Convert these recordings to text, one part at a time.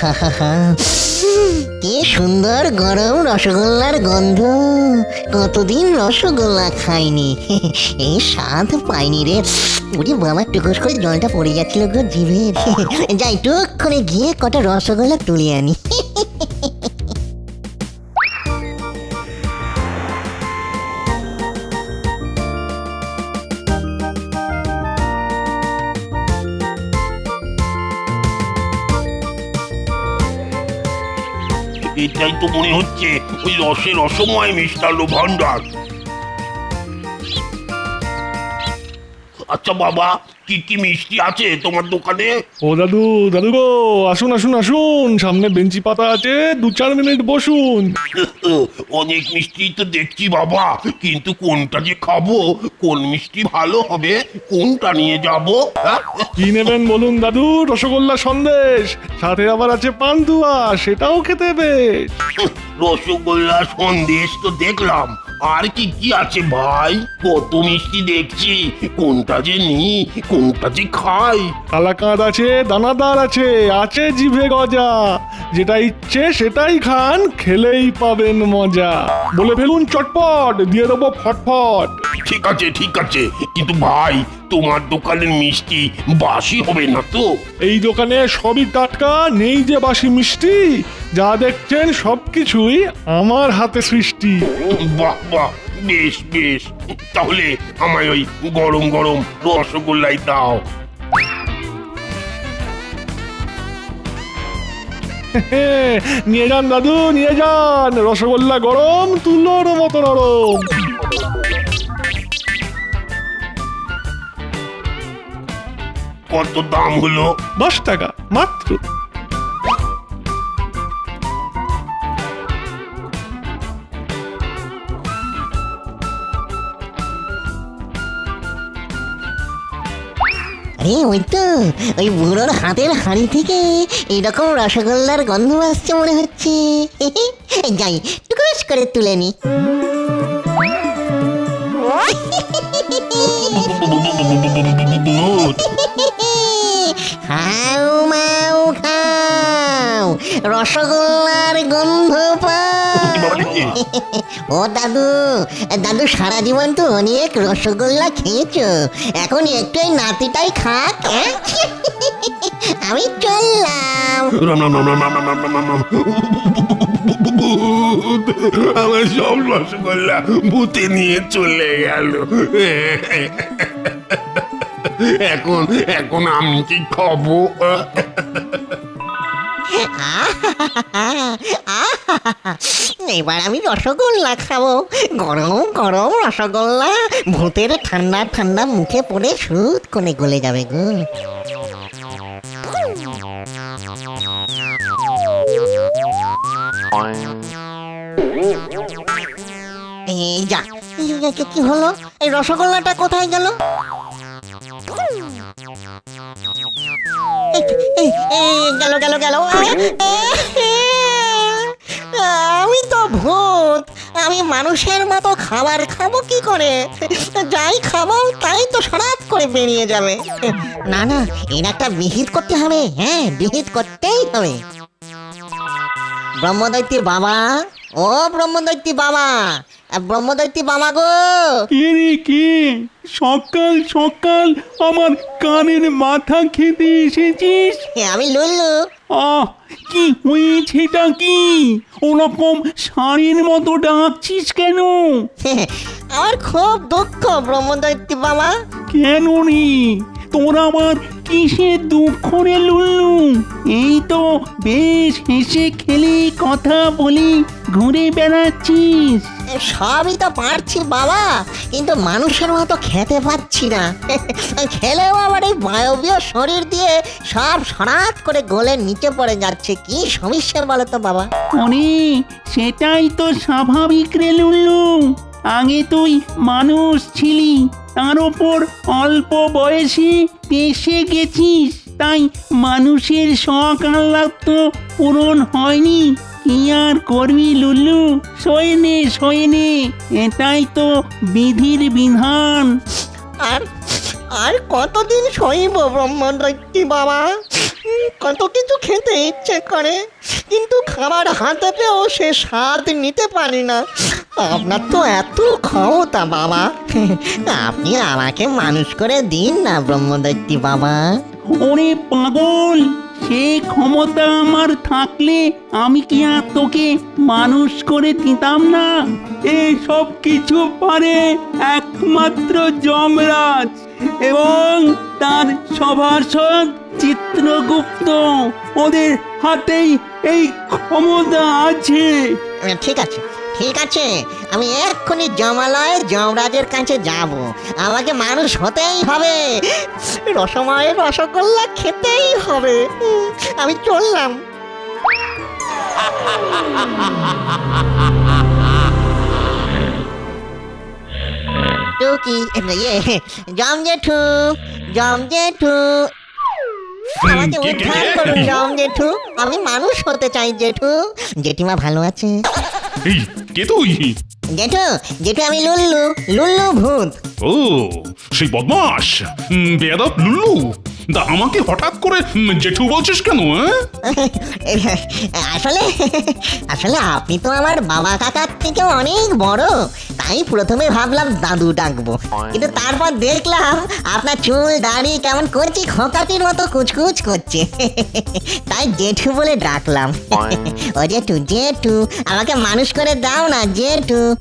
কি সুন্দর গরম রসগোল্লার গন্ধ। কতদিন রসগোল্লা খাইনি। এই স্বাদ পাইনি রে। ওরে বাবা, টুকুস করে জলটা পড়ে যাচ্ছিল গো জিভে। যাই টুক করে গিয়ে কটা রসগোল্লা তুলে আনি। এটাই তো মনে হচ্ছে ওই রসের রসময় মিষ্টান্ন ভান্ডার আচ্ছা বাবা কি কি মিষ্টি আছে তোমার দোকানে? ও দাদু দাদু গো আসুন আসুন আসুন। সামনে বেঞ্চি পাতা আছে দু চার মিনিট বসুন। অনেক মিষ্টি তো দেখছি বাবা কিন্তু কোনটা যে খাব কোন মিষ্টি ভালো হবে কোনটা নিয়ে যাব? কি নেবেন বলুন দাদু রসগোল্লা সন্দেশ সাথে আবার আছে পান্তুয়া সেটাও খেতে বেশ রসগোল্লা সন্দেশ তো দেখলাম আর কি কি আছে ভাই? কত মিষ্টি দেখছি। কোনটা যে নি, কোনটা যে খাই? কালাকাঁদ আছে, দানাদার আছে আছে জিভে গজা। যেটা ইচ্ছে সেটাই খান, খেলেই পাবেন মজা। বলে ফেলুন চটপট, দিয়ে দেবো ফটফট। ঠিক আছে ঠিক আছে। কিন্তু ভাই তোমার দোকানের মিষ্টি বাসি হবে না তো? এই দোকানে সবই টাটকা নেই যে বাসি মিষ্টি। যা দেখছেন সবকিছুই আমার হাতে সৃষ্টি। বাহ বাহ বেশ বেশ। তাহলে আমায় ওই গরম গরম রসগোল্লাই দাও। নিয়ে যান দাদু নিয়ে যান। রসগোল্লা গরম তুলোর মতো নরম। কত দাম হলো? দশ টাকা মাত্র। আরে ওই তো ওই বুড়োর হাতের হাঁড়ি থেকে এইরকম রসগোল্লার গন্ধ আসছে মনে হচ্ছে। যাই টুকুস করে তুলে নি। রসগোল্লার গন্ধ পাও ও দাদু দাদু সারা জীবন তো অনেক রসগোল্লা খেয়েছো। এখন একটু এই নাতিটাই খাক হ্যাঁ? আমি চললাম। রাম রাম রাম রাম রাম রাম রাম রাম। রাম। ভূত আমার সব রসগোল্লা ভূতে নিয়ে চলে গেল। এখন এখন আমি কি খাব? এবার আমি রসগোল্লা খাব। গরম গরম রসগোল্লা। ভূতের ঠান্ডা ঠান্ডা মুখে পড়ে সুদ করে গলে যাবে গো। কি- হলো? এই রসগোল্লাটা কোথায় গেল? গেল গেল গেল। আমি তো ভূত। আমি মানুষের মতো খাবার খাব কি করে? যাই খাব, তাই তো সরাত করে বেরিয়ে যাবে। না না, এর একটা বিহিত করতে হবে। হ্যাঁ বিহিত করতেই হবে। ব্রহ্মদৈত্যী বাবা ও ব্রহ্মদৈত্যী বাবা। ব্রহ্মদৈত্যী বাবা গো। কে রে কে? সকাল সকাল আমার কানের মাথা খেতে এসেছিস? আমি লুল্লু। আহ কি হয়েছেটা কি? ওরকম শাড়ির মতো ডাকছিস কেন? আমার খুব দুঃখ ব্রহ্মদৈত্যী বাবা। কেন রে? তোর আমার কিসের দুঃখ রে লুল্লু? এই তো বেশ হেসে খেলি কথা বলি ঘুরে বেড়াচ্ছিস। সবই তো পারছি বাবা কিন্তু মানুষের মতো খেতে পাচ্ছি না। খেলেও আবার এই বায়বীয় শরীর দিয়ে সব সরাত করে গোলের নিচে পড়ে যাচ্ছে কি সমস্যা বলো তো বাবা? অরে সেটাই তো স্বাভাবিক রে লুল্লু। আগে তুই মানুষ ছিলি তার ওপর অল্প বয়সে পেশে গেছিস, তাই মানুষের শখ আহ্লাদ তো পূরণ হয়নি। কি আর করবি নে সয়ে নে এটাই তো বিধির বিধান। আর আর কতদিন সইব ব্রহ্মদৈত্যী বাবা? কত কিছু খেতে ইচ্ছে করে, কিন্তু খাবার হাতে পেয়েও সে স্বাদ নিতে পারি না। আপনার তো এত ক্ষমতা বাবা। আপনি আমাকে মানুষ করে দিন না ব্রহ্মদৈত্যী বাবা। ওরে পাগল সে ক্ষমতা আমার থাকলে আমি কি আর তোকে মানুষ করে দিতাম না? এই সব কিছু পারে একমাত্র যমরাজ এবং তার সভাসদ চিত্রগুপ্ত। ওদের হাতেই এই ক্ষমতা আছে। ঠিক আছে। ঠিক আছে আমি এক্ষুনি জমালয়ে যমরাজের কাছে যাব। আমাকে মানুষ হতেই হবে। রসময়ের রসগোল্লা খেতেই হবে। আমি চললাম। টুকি ইয়ে জম জেঠু জম জেঠু। আমাকে উদ্ধার করুন জম জেঠু। আমি মানুষ হতে চাই জেঠু। জেঠিমা ভালো আছে। কে তুই জেঠু জেঠু আমি লুল্লু লুল্লু ভূত। ও সেই বদমাস বেয়াদব লুল্লু। তা আমাকে হঠাৎ করে জেঠু বলছিস কেন? আসলে আসলে আপনি তো আমার বাবা কাকার থেকে অনেক বড়। তাই প্রথমে ভাবলাম দাদু ডাকবো। কিন্তু তারপর দেখলাম আপনার চুল দাড়ি কেমন করছি খোকাটির মতো কুচকুচ করছে। তাই জেঠু বলে ডাকলাম। ও জেঠু জেঠু আমাকে মানুষ করে দাও না জেঠু।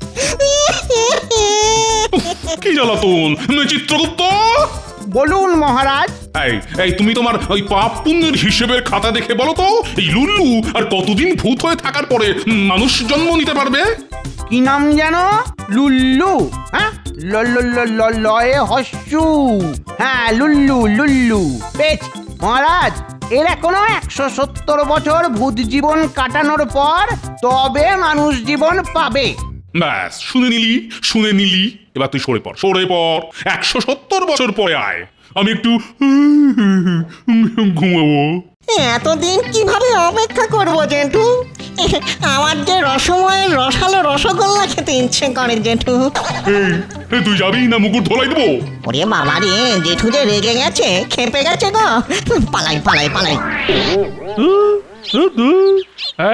কি জ্বালাতন চিত্রগুপ্ত! বলুন মহারাজ। এই এই তুমি তোমার ওই পাপ পুণ্যের হিসেবের খাতা দেখে বলো তো। এই লুল্লু আর কতদিন ভূত হয়ে থাকার পরে মানুষ জন্ম নিতে পারবে? কি নাম যেন? লুল্লু হ্যাঁ? লয়ে হস্যু। হ্যাঁ লুল্লু লুল্লু। বেশ মহারাজ এর এখনও একশো সত্তর বছর ভূত জীবন কাটানোর পর তবে মানুষ জীবন পাবে। ব্যাস শুনে নিলি শুনে নিলি। এবার তুই সরে পড় সরে পড়। একশো সত্তর বছর পরে আয়। আমি একটু ঘুমাবো। এতদিন কীভাবে অপেক্ষা করব জেঠু? আমার যে রসময়ের রসালো রসগোল্লা খেতে ইচ্ছে করে জেঠু। এই, তুই যাবি না মুকুট ধোলাই দেবো? ওরে বাবা রে জেঠু যে রেগে গেছে খেপে গেছে গো। পালাই পালাই পালাই।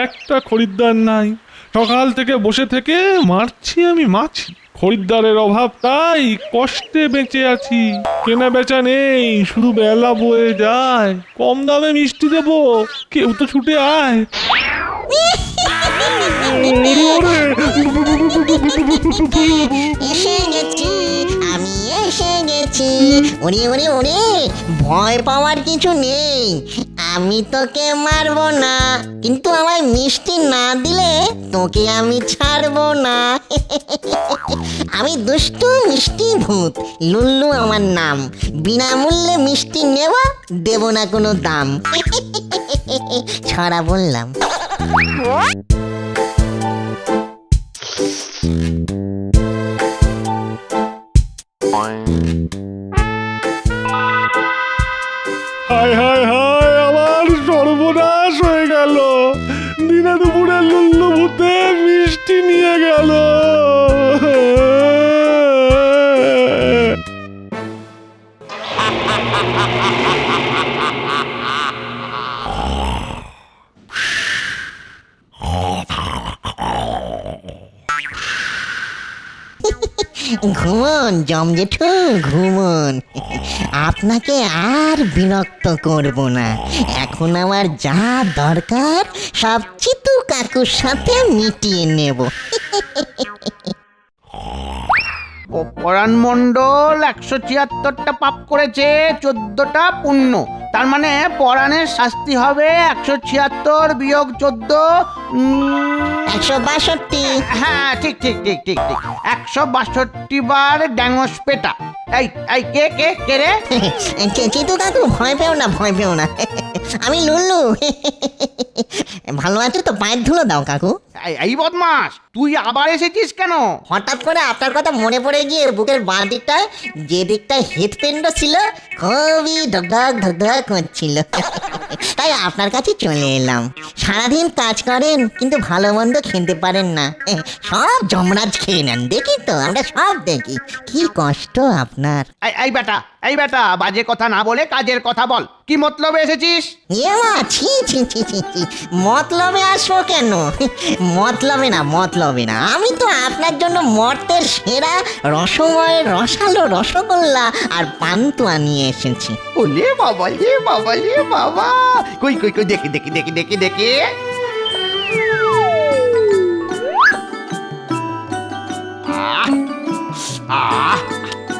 একটা খরিদ্দার নাই সকাল থেকে বসে থেকে মারছি আমি মাছি খরিদ্দারের অভাব তাই কষ্টে বেঁচে আছি। কেনা বেচা নেই শুধু বেলা বয়ে যায়। কম দামে মিষ্টি দেব কেউ তো ছুটে আয়। এসে গেছি। আমি ওরে ওরে ওরে ভয় পাওয়ার কিছু নেই। আমি তোকে মারবো না, কিন্তু আমায় মিষ্টি না দিলে তোকে আমি ছাড়বো না। আমি দুষ্টু মিষ্টি ভূত, লুল্লু আমার নাম। বিনামূল্যে মিষ্টি নেব, দেব না কোনো দাম। ছড়া বললাম। হায় মিষ্টি নিয়ে গেল? ঘুমন জম জেঠু ঘুমন। আপনাকে আর বিরক্ত করব না। এখন আমার যা দরকার, সব চিতু কাকুর সাথে মিটিয়ে নেব। পরাণ মণ্ডল একশো ছিয়াত্তরটা পাপ করেছে চোদ্দটা পুণ্য। তার মানে পরাণের শাস্তি হবে একশো ছিয়াত্তর বিয়োগ চোদ্দ একশো বাষট্টি। হ্যাঁ ঠিক ঠিক ঠিক ঠিক ঠিক। একশো বাষট্টি বার ড্যাঙস পেটা। এই এই কে কে কে রে? চিতু কাকু ভয় পেও না ভয় পেও না। আমি লুল্লু। ভালো আছে তো পায়ের ধুলো দাও কাকু। এই- বদমাস তুই আবার এসেছিস কেন? হঠাৎ করে আপনার কথা মনে পড়ে গিয়ে বুকের বাঁ দিকটায় যে দিকটায় হৃৎপিণ্ড ছিল খুবই ঢকঢক ঢকঢক করছিল। তাই আপনার কাছে চলে এলাম। সারাদিন কাজ করেন কিন্তু ভালো মন্দ খেতে পারেন না। সব জমরাজ খেয়ে নেন দেখি তো আমরা সব দেখি। কি কষ্ট আপনার। এই- বেটা এই বেটা বাজে কথা না বলে কাজের কথা বল। কি মতলবে এসেছিস? মতলবে আসব কেন? মতলবে না মতলবে। না। আমি তো আপনার জন্য মর্তের সেরা রসময়ের রসালো রসগোল্লা আর পান্তুয়া নিয়ে এসেছি। ওলে বাবা লে বাবা লে বাবা। কই কই কই দেখি দেখি দেখি দেখি দেখি। আহ আহ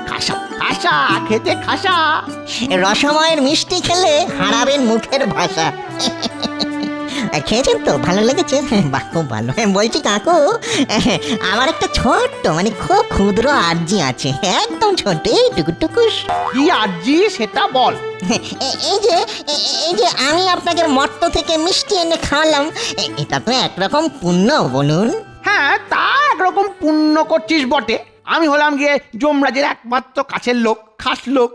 খাসা খাসা খেতে খাসা। রসময়ের মিষ্টি খেলে হারাবেন মুখের ভাষা। খেয়েছেন তো? ভালো লেগেছে? বাহ খুব ভালো। বলছি কাকু আমার একটা ছোট্ট মানে খুব ক্ষুদ্র আর্জি আছে। একদম ছোট এইটুকু টুকুস কি আরজি? সেটা বল। এই যে এই যে আমি আপনাকে মর্ত থেকে মিষ্টি এনে খাওয়ালাম এটা তো একরকম পুণ্য বলুন। হ্যাঁ তা একরকম পুণ্য করছিস বটে। আমি হলাম গিয়ে যমরাজের একমাত্র কাছের লোক খাস লোক।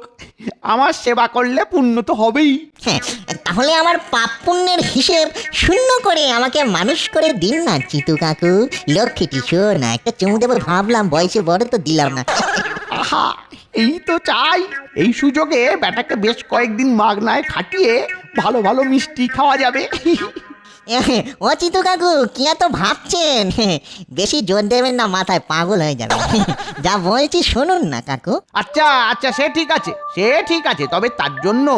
আমার সেবা করলে পুণ্য তো হবেই। হ্যাঁ, তাহলে আমার পাপ পুণ্যের হিসেব শূন্য করে আমাকে মানুষ করে দিন না চিতু কাকু। লক্ষ্মীটি না একটা চুমু দেবো ভাবলাম বয়সে বড় তো দিলাম না। আহা এই তো চাই। এই সুযোগে বেটাকে বেশ কয়েকদিন মাগনায় খাটিয়ে ভালো ভালো মিষ্টি খাওয়া যাবে। ও চিতু কাকু কি এত ভাবছেন? বেশি জোর দেবেন না মাথায় পাগল হয়ে যাবে যা বলছি শুনুন না কাকু। আচ্ছা আচ্ছা সে ঠিক আছে সে ঠিক আছে তবে তার জন্য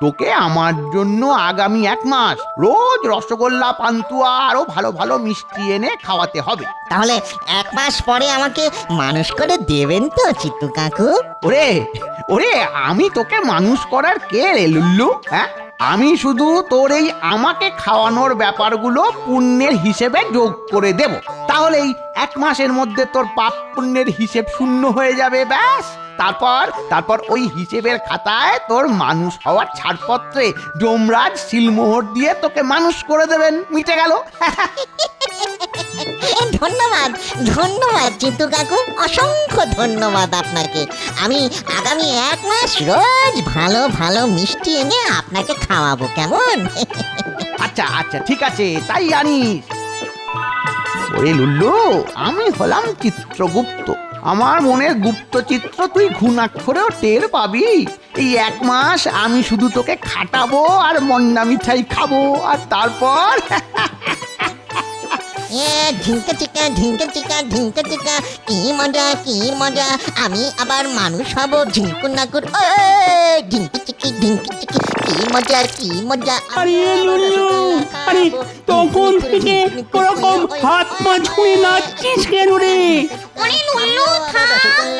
তোকে আমার জন্য আগামী এক মাস রোজ রসগোল্লা পান্তুয়া আরও ভালো ভালো মিষ্টি এনে খাওয়াতে হবে। তাহলে এক মাস পরে আমাকে মানুষ করে দেবেন তো চিতু কাকু? ওরে ওরে আমি তোকে মানুষ করার কে রে লুল্লু? হ্যাঁ? আমি শুধু তোর এই আমাকে খাওয়ানোর ব্যাপারগুলো পুণ্যের হিসেবে যোগ করে দেব। তাহলেই এক মাসের মধ্যে তোর পাপ পুণ্যের হিসেব শূন্য হয়ে যাবে, ব্যাস। তারপর তারপর ওই হিসেবের খাতায় তোর মানুষ হওয়ার ছাড়পত্রে যমরাজ সিলমোহর দিয়ে তোকে মানুষ করে দেবেন। মিটে গেল। ধন্যবাদ ধন্যবাদ চিত্তু কাকু, অসংখ্য ধন্যবাদ আপনাকে। আমি আগামী এক মাস রোজ ভালো ভালো মিষ্টি এনে আপনাকে খাওয়াবো, কেমন? আচ্ছা আচ্ছা ঠিক আছে, তাই আনিস ওরে লুল্লু, আমি হলাম চিত্রগুপ্ত। আমার মনের গুপ্ত চিত্র তুই ঘুণাক্ষরেও টের পাবি। এই এক মাস আমি শুধু তোকে খাটাবো আর মন্ডা মিঠাই খাব, আর তারপর এ ঢিঙ্কা চিকা ঢিঙ্কা চিকা ঢিঙ্কা চিকা কি মজা কি মজা আমি আবার মানুষ হব ঝিঙ্কু নাকুর। ও ঢিঙ্কি চিকি ঢিঙ্কি চিকি কি মজা কি মজা আরে লুলু আরে তখন থেকে ওরকম হাত পা ছুঁয়ে নাচছিস কেন রে? ওরে লুল্লু থাম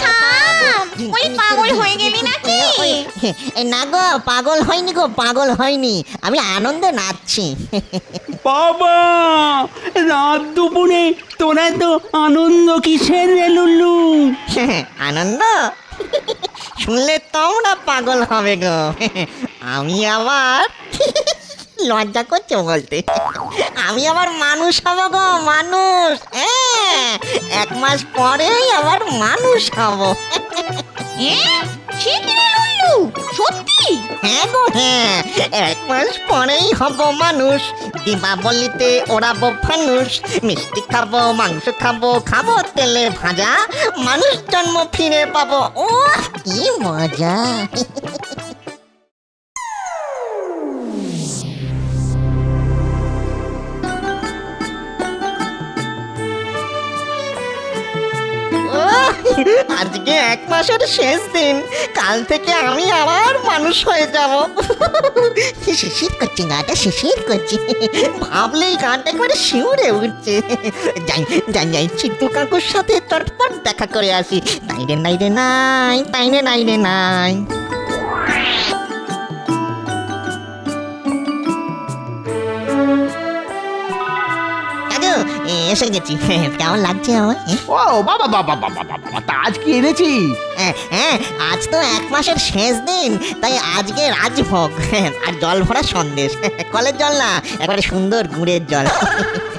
থাম। ওই পাগল হয়ে গেলি নাকি? না গো পাগল হয়নি গো পাগল হয়নি। আমি আনন্দে নাচছি। বাবা রাত দুপুরে তোরা তো আনন্দ কিসের রে লুল্লু? আনন্দ? শুনলে তোমরা পাগল হবে গো। আমি আবার লজ্জা করছে বলতে। আমি আবার মানুষ হব গো মানুষ। হ্যাঁ এক মাস পরেই আবার মানুষ হব। সে কি রে লুল্লু? সত্যি? হ্যাঁ গো হ্যাঁ এক মাস পরেই হব মানুষ। দীপাবলিতে ওড়াবো ফানুষ। মিষ্টি খাব মাংস খাব খাব তেলে ভাজা। মানুষ জন্ম ফিরে পাবো। ও কি মজা। আজকে এক মাসের শেষ দিন। কাল থেকে আমি আবার মানুষ হয়ে যাব। শিশির করছে গাটা শিশির করছে। ভাবলেই গাটা করে শিউরে উঠছে। যাই যাই যাই চিত্তু কাকুর সাথে চটপট দেখা করে আসি। তাই রে, নাই রে, নাই তাই রে, নাই। এসে গেছি কেমন লাগছে আমার হ্যাঁ? ও বাবা বাবা বাবা বাবা তা আজ কি এনেছিস হ্যাঁ, হ্যাঁ আজ তো এক মাসের শেষ দিন তাই আজকে রাজভোগ হ্যাঁ, আর জল ভরা সন্দেশ কলের জল না একেবারে সুন্দর গুড়ের জল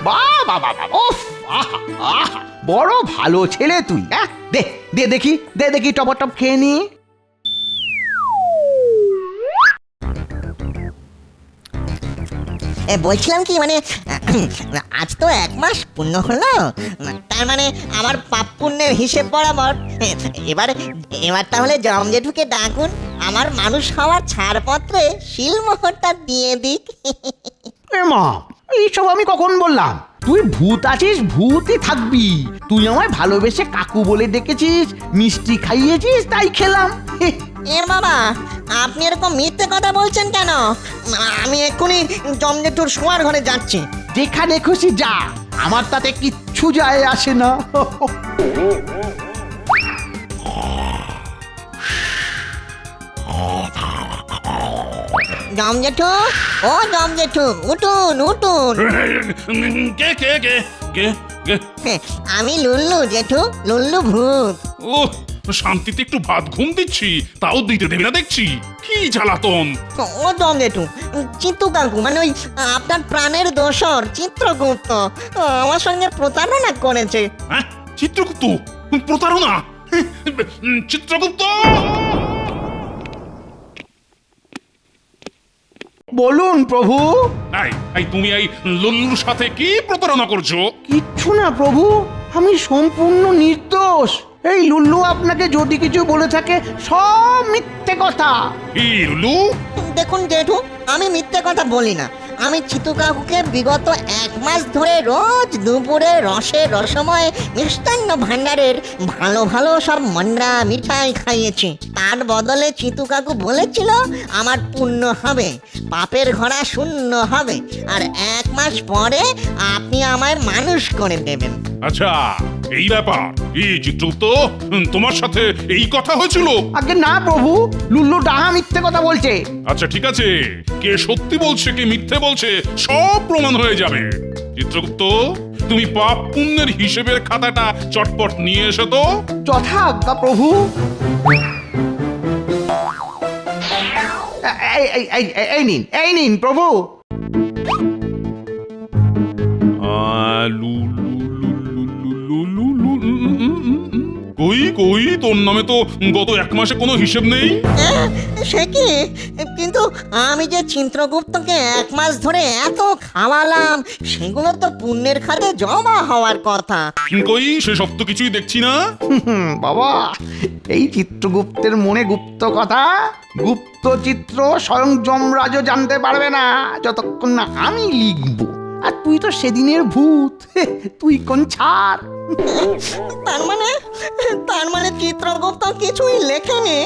বাবা বাবা ওফ আহা আহা বড় ভালো ছেলে তুই হ্যাঁ দে দে দেখি দে দেখি টপ টপ খেয়ে নি বলছিলাম কি মানে আজ তো এক মাস পূর্ণ হলো। তার মানে আমার পাপ পুণ্যের হিসেব বরাবর। এবার এবার তাহলে জম জেঠুকে ডাকুন, আমার মানুষ হওয়ার ছাড়পত্রে শিলমোহরটা দিয়ে দিক। মা, এইসব আমি কখন বললাম? তুই ভূত আছিস, ভূতই থাকবি। তুই আমায় ভালোবেসে কাকু বলে ডেকেছিস, মিষ্টি খাইয়েছিস, তাই খেলাম। এর বাবা আপনি এরকম মিথ্যে কথা বলছেন কেন? আমি এক্ষুনি জম জেঠুর শোয়ার ঘরে যাচ্ছি। যেখানে খুশি যা আমার তাতে কিচ্ছু যায় আসে না। জম জেঠু ও জম জেঠু উঠুন উঠুন। কে কে কে কে কে? আমি লুল্লু জেঠু লুল্লু ভূত। ও শান্তিতে একটু ভাত ঘুম দিচ্ছি তাও দিতে দেবে না দেখছি। কি জ্বালাতন? ও জেঠু চিত্তু কাকু মানে ওই আপনার প্রাণের দোসর চিত্রগুপ্ত আমার সঙ্গে প্রতারণা করেছে। হ্যাঁ চিত্রগুপ্ত? প্রতারণা? চিত্রগুপ্ত! বলুন প্রভু। এই এই তুমি এই লল্লুর সাথে কি প্রতারণা করছ? কিচ্ছু না প্রভু। আমি সম্পূর্ণ নির্দোষ। এই লুল্লু আপনাকে যদি কিছু বলে থাকে সব মিথ্যে কথা। কি লল্লু? দেখুন জেঠু আমি মিথ্যে কথা বলি না। আমি চিতু কাকুকে বিগত এক মাস ধরে রোজ দুপুরে রসে রসময় মিষ্টান্ন ভাণ্ডারের ভালো ভালো সব মন্ডা মিঠাই খাইয়েছি। তার বদলে চিতু কাকু বলেছিল আমার পুণ্য হবে পাপের ঘোড়া শূন্য হবে আর এক মাস পরে আপনি আমায় মানুষ করে দেবেন। আচ্ছা এই ব্যাপার। এই চিত্রগুপ্ত তোমার সাথে এই কথা হয়েছিল। আগে না প্রভু। লুল্লু ডাহা মিথ্যে কথা বলছে। আচ্ছা ঠিক আছে। কে সত্যি বলছে কে মিথ্যে বলছে সব প্রমাণ হয়ে যাবে। চিত্রগুপ্ত তুমি পাপ পুণ্যের হিসেবের খাতাটা চটপট নিয়ে এসো তো। যথাজ্ঞা প্রভু। এই এই এই এই- এই নিন এই নিন প্রভু। আলু লু কই কই? তোর নামে তো গত এক মাসে কোনো হিসেব নেই? আহ, সে কি? কিন্তু আমি যে চিত্রগুপ্তকে এক মাস ধরে এত খাওয়ালাম সেগুলো তো পুণ্যের খাতে জমা হওয়ার কথা। কই? সেসব তো কিছুই দেখছি না। হুম, বাবা এই চিত্রগুপ্তের মনে গুপ্ত কথা? গুপ্ত চিত্র স্বয়ং যমরাজও জানতে পারবে না যতক্ষণ না আমি লিখব। আর তুই তো সেদিনের ভূত। তুই কোন ছাড় তার মানে তার মানে চিত্রগুপ্ত কিছুই লেখেনি।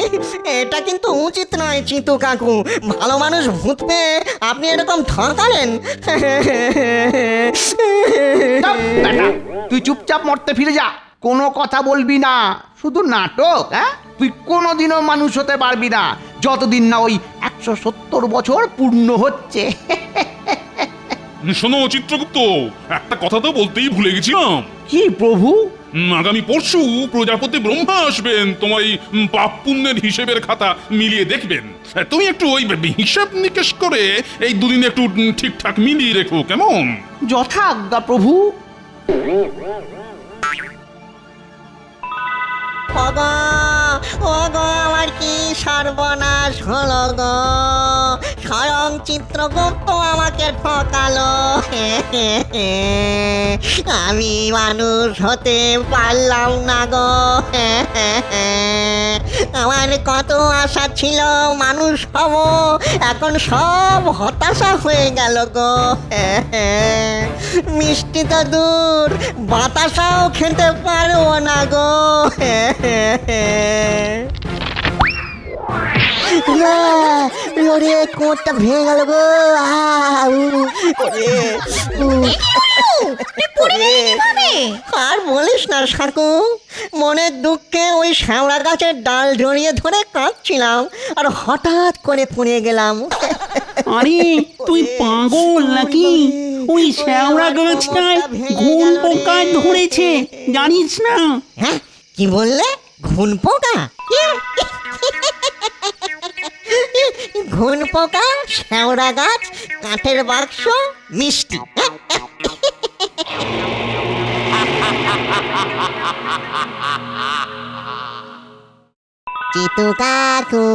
এটা কিন্তু উচিত নয় চিতু কাকু। ভালো মানুষ ভূত পেয়ে আপনি এরকম ঠকালেন। তুই চুপচাপ মরতে ফিরে যা। কোনো কথা বলবি না। শুধু নাটক হ্যাঁ? তুই কোনোদিনও মানুষ হতে পারবি না। যতদিন না ওই একশো সত্তর বছর পূর্ণ হচ্ছে। শোনো চিত্রগুপ্ত। একটা কথা তো বলতেই ভুলে গেছিলাম। কি প্রভু? আগামী পরশু প্রজাপতি ব্রহ্মা আসবেন তোমার এই পাপ পুণ্যের হিসেবের খাতা মিলিয়ে দেখবেন। আহ, তুমি একটু ওই হিসাব নিকেশ করে এই দুদিন একটু ঠিকঠাক মিলিয়ে রেখো কেমন? যথাজ্ঞা প্রভু। ওগো ওগো আমার কি সর্বনাশ হলো গো? স্বয়ং চিত্রগুপ্ত আমাকে ঠকালো। আমি মানুষ হতে পারলাম না গো। আমার কত আশা ছিল মানুষ হব, এখন সব হতাশা হয়ে গেল গো। মিষ্টি তো দূর, বাতাসাও খেতে পারব না গো। ওরে কোটটা ভেঙে গেল গো ওরে, আর বলিস না সাকু মনের দুঃখে ওই শ্যাওড়া গাছের ডাল জড়িয়ে ধরে কাঁদছিলাম আর হঠাৎ করে পড়ে গেলাম। আরে তুই পাগল নাকি? ওই শ্যাওড়া গাছটায় ঘুম পোকা ধরেছে জানিস না? হ্যাঁ কি বললে? ঘুন পোকা? ঘুন পোকা শ্যাওড়া গাছ কাঠের বাক্স মিষ্টি। চিতু কাকু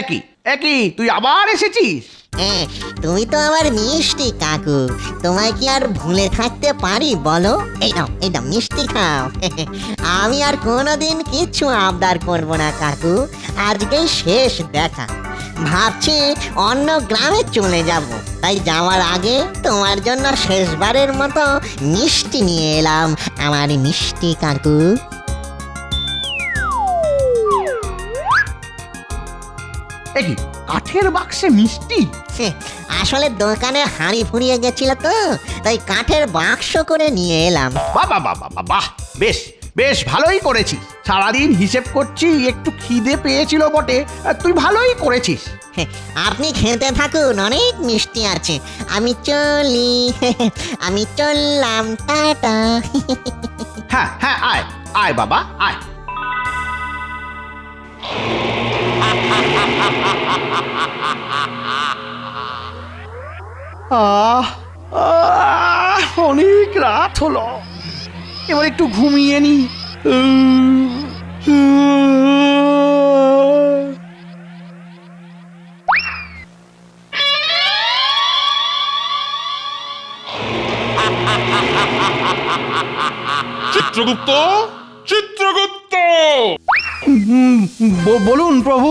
একই একই তুই আবার এসেছিস? তুমি তো আবার মিষ্টি কাকু। তোমায় কি আর ভুলে থাকতে পারি বলো? এই নাও এই নাও মিষ্টি খাও। আমি আর কোনোদিন কিচ্ছু আবদার করব না কাকু। আজকেই শেষ দেখা। ভাবছি অন্য গ্রামে চলে যাব। তাই যাওয়ার আগে তোমার জন্য শেষবারের মতো মিষ্টি নিয়ে এলাম আমার মিষ্টি কাকু। কাঠের বাক্সে মিষ্টি? হে, আসলে দোকানে হাঁড়ি ফুরিয়ে গেছিল তো তাই কাঠের বাক্স করে নিয়ে এলাম। বাবা বাবা বাবা বেশ। বেশ ভালোই করেছিস সারাদিন হিসেব করছি একটু খিদে পেয়েছিল বটে। তুই ভালোই করেছিস। আপনি খেতে থাকুন অনেক মিষ্টি আছে। আমি চলি আমি চললাম টাটা। হ্যাঁ হ্যাঁ আয় আয় বাবা আয়। আহ, অনেক রাত হলো। এবার একটু ঘুমিয়ে নি। চিত্রগুপ্ত চিত্রগুপ্ত বলুন প্রভু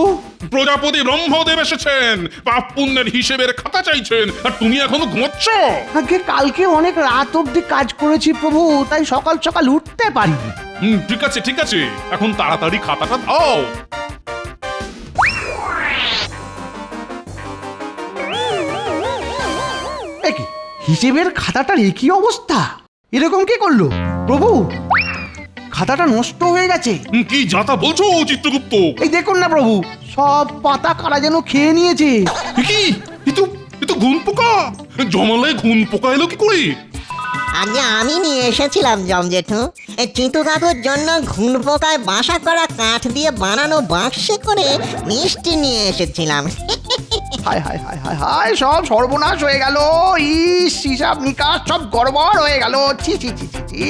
প্রজাপতি ব্রহ্মদেব এসেছেন। পাপ পুণ্যের হিসেবের খাতা চাইছেন। আর তুমি এখনও ঘুমোচ্ছ? আগে কালকে অনেক রাত অবধি কাজ করেছি প্রভু তাই সকাল সকাল উঠতে পারিনি। হুম, ঠিক আছে ঠিক আছে। এখন তাড়াতাড়ি খাতাটা দাও। এ কি হিসেবের খাতাটার একই অবস্থা? এরকম কি করল? প্রভু খাতাটা নষ্ট হয়ে গেছে। হুম, কি যাতা বলছো চিত্রগুপ্ত এই দেখুন না প্রভু সব পাতা কারা যেন খেয়ে নিয়েছে। কি? এ তো এ ঘুন পোকা। জমালে ঘুন পোকা এলো কি করে? আগে আমি নিয়ে এসেছিলাম জমজেঠু চিতু কাকুর জন্য ঘুন পোকায় বাসা করা কাঠ দিয়ে বানানো বাক্সে করে মিষ্টি নিয়ে এসেছিলাম। হায় হায় হায় হায় হায় সব সর্বনাশ হয়ে গেল। ইস হিসাব নিকাশ সব গড়বড় হয়ে গেল। ছি ছি ছি ছি ছি।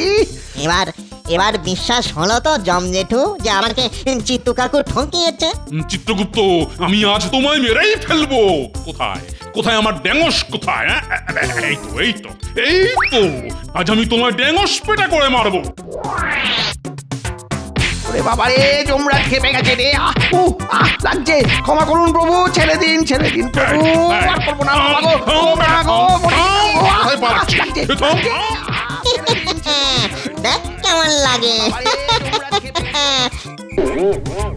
এবার এবার বিশ্বাস হলো তো জমজেঠু যে আমাকে চিত্তু কাকু ঠকিয়েছে চিত্রগুপ্ত আমি আজ তোমায় মেরেই ফেলব কোথায় কোথায় আমার ড্যাঙস কোথায় হ্যাঁ? এই তো এই তো এই তো আজ আমি তোমায় ড্যাঙস পেটা করে মারবো ওরে বাবা রে খেপে গেছে রে আহ লাগছে ক্ষমা করুন প্রভু ছেড়ে দিন ছেড়ে দিন প্রভু আর করব না বাবা গো গো মরে যাব, আহ, আহ? লাগছে। লাগছে। দেখ কেমন লাগে?